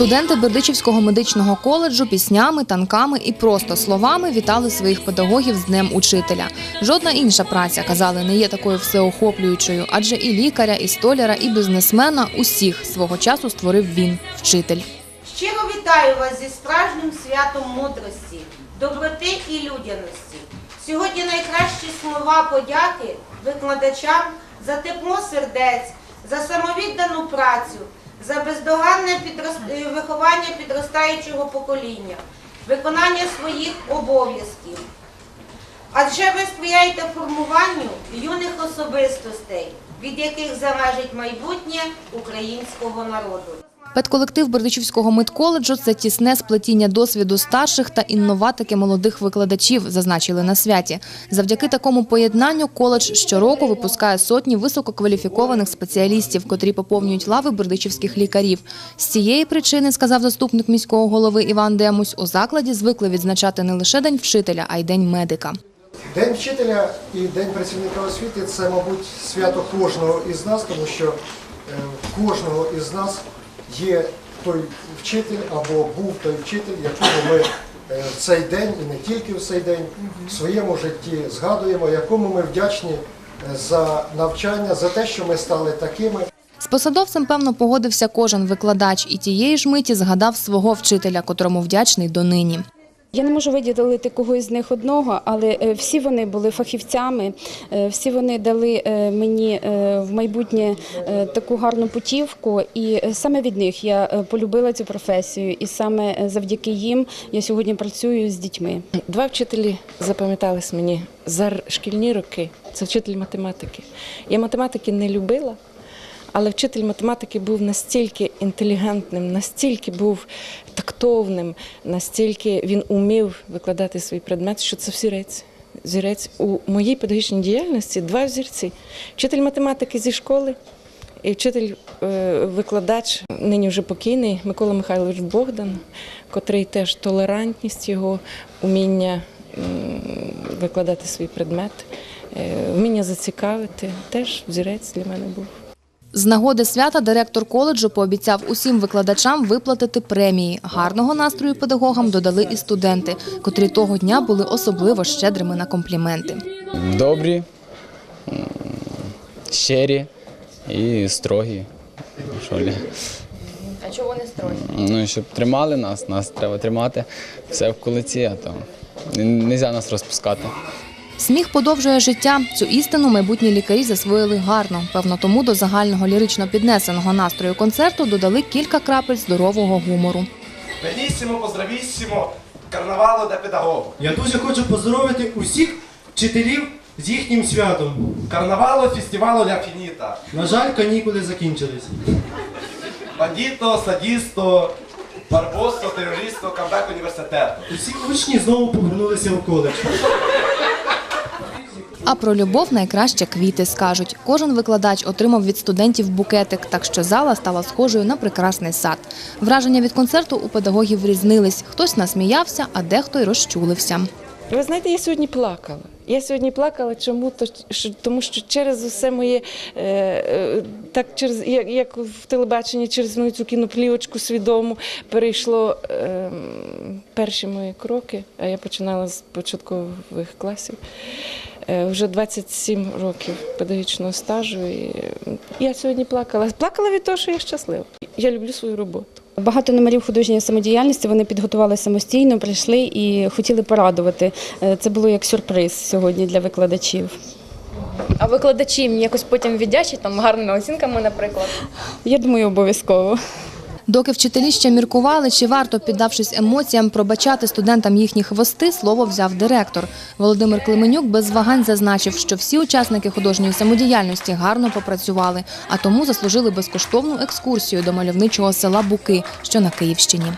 Студенти Бердичівського медичного коледжу піснями, танками і просто словами вітали своїх педагогів з Днем учителя. Жодна інша праця, казали, не є такою всеохоплюючою, адже і лікаря, і столяра, і бізнесмена усіх свого часу створив він, вчитель. Щиро вітаю вас зі справжнім святом мудрості, доброти і людяності. Сьогодні найкращі слова подяки викладачам за тепло сердець, за самовіддану працю, за бездоганне підрос- е, виховання підростаючого покоління, виконання своїх обов'язків. Адже ви сприяєте формуванню юних особистостей, від яких залежить майбутнє українського народу. Педколектив Бердичівського медколеджу – це тісне сплетіння досвіду старших та інноватики молодих викладачів, зазначили на святі. Завдяки такому поєднанню коледж щороку випускає сотні висококваліфікованих спеціалістів, котрі поповнюють лави бердичівських лікарів. З цієї причини, сказав заступник міського голови Іван Демусь, у закладі звикли відзначати не лише День вчителя, а й День медика. День вчителя і День працівника освіти це, мабуть, свято кожного із нас, тому що е, кожного із нас є той вчитель або був той вчитель, якого ми е, в цей день і не тільки в цей день в своєму житті згадуємо, якому ми вдячні е, за навчання, за те, що ми стали такими. З посадовцем, певно, погодився кожен викладач і тієї ж миті згадав свого вчителя, котрому вдячний донині. Я не можу виділити когось з них одного, але е, всі вони були фахівцями, е, всі вони дали е, мені в майбутнє таку гарну путівку, і саме від них я полюбила цю професію, і саме завдяки їм я сьогодні працюю з дітьми. Два вчителі запам'ятались мені за шкільні роки. Це вчитель математики. Я математики не любила, але вчитель математики був настільки інтелігентним, настільки був тактовним, настільки він умів викладати свій предмет, що це взірець. Зірець у моїй педагогічній діяльності два взірці: вчитель математики зі школи і вчитель е, нині вже покійний Микола Михайлович Богдан, котрий теж толерантність його, уміння викладати свій предмет, е, вміння зацікавити, теж взірець для мене був. З нагоди свята директор коледжу пообіцяв усім викладачам виплатити премії. Гарного настрою педагогам додали і студенти, котрі того дня були особливо щедрими на компліменти. добрі, щирі і строгі. Що лі. А чого не строні? Ну, і щоб тримали нас, нас треба тримати все в кулиці, а то не можна нас розпускати. Сміх подовжує життя. Цю істину майбутні лікарі засвоїли гарно. Певно, тому до загального лірично піднесеного настрою концерту додали кілька крапель здорового гумору. Benissimo, поздравіссимо, карнавалу для педагогу. Я дуже хочу поздоровити усіх вчителів з їхнім святом. Карнавалу фестивалу для фініта. На жаль, канікули закінчились. Бандіто, садісто, барбосто, терористо, камбек університету. Усі учні знову повернулися в коледж. А про любов найкраще квіти скажуть. Кожен викладач отримав від студентів букетик, так що зала стала схожою на прекрасний сад. Враження від концерту у педагогів різнились. Хтось насміявся, а дехто й розчулився. Ви знаєте, я сьогодні плакала. Я сьогодні плакала, чому то що- тому, що через усе моє е, е, так через як, як в телебаченні, через мою цю кіноплівочку свідому перейшло е, перші мої кроки. А я починала з початкових класів. Е, вже 27 років педагогічного стажу. І я сьогодні плакала. Плакала від того, що я щаслива. Я люблю свою роботу. Багато номерів художньої самодіяльності вони підготували самостійно, прийшли і хотіли порадувати. Е, Це було як сюрприз сьогодні для викладачів. А викладачі їм якось потім віддячать там гарними оцінками, наприклад. Я думаю, обов'язково. Доки вчителі ще міркували, чи варто, піддавшись емоціям, пробачати студентам їхні хвости, слово взяв директор. Володимир Клименюк без вагань зазначив, що всі учасники художньої самодіяльності гарно попрацювали, а тому заслужили безкоштовну екскурсію до мальовничого села Буки, що на Київщині.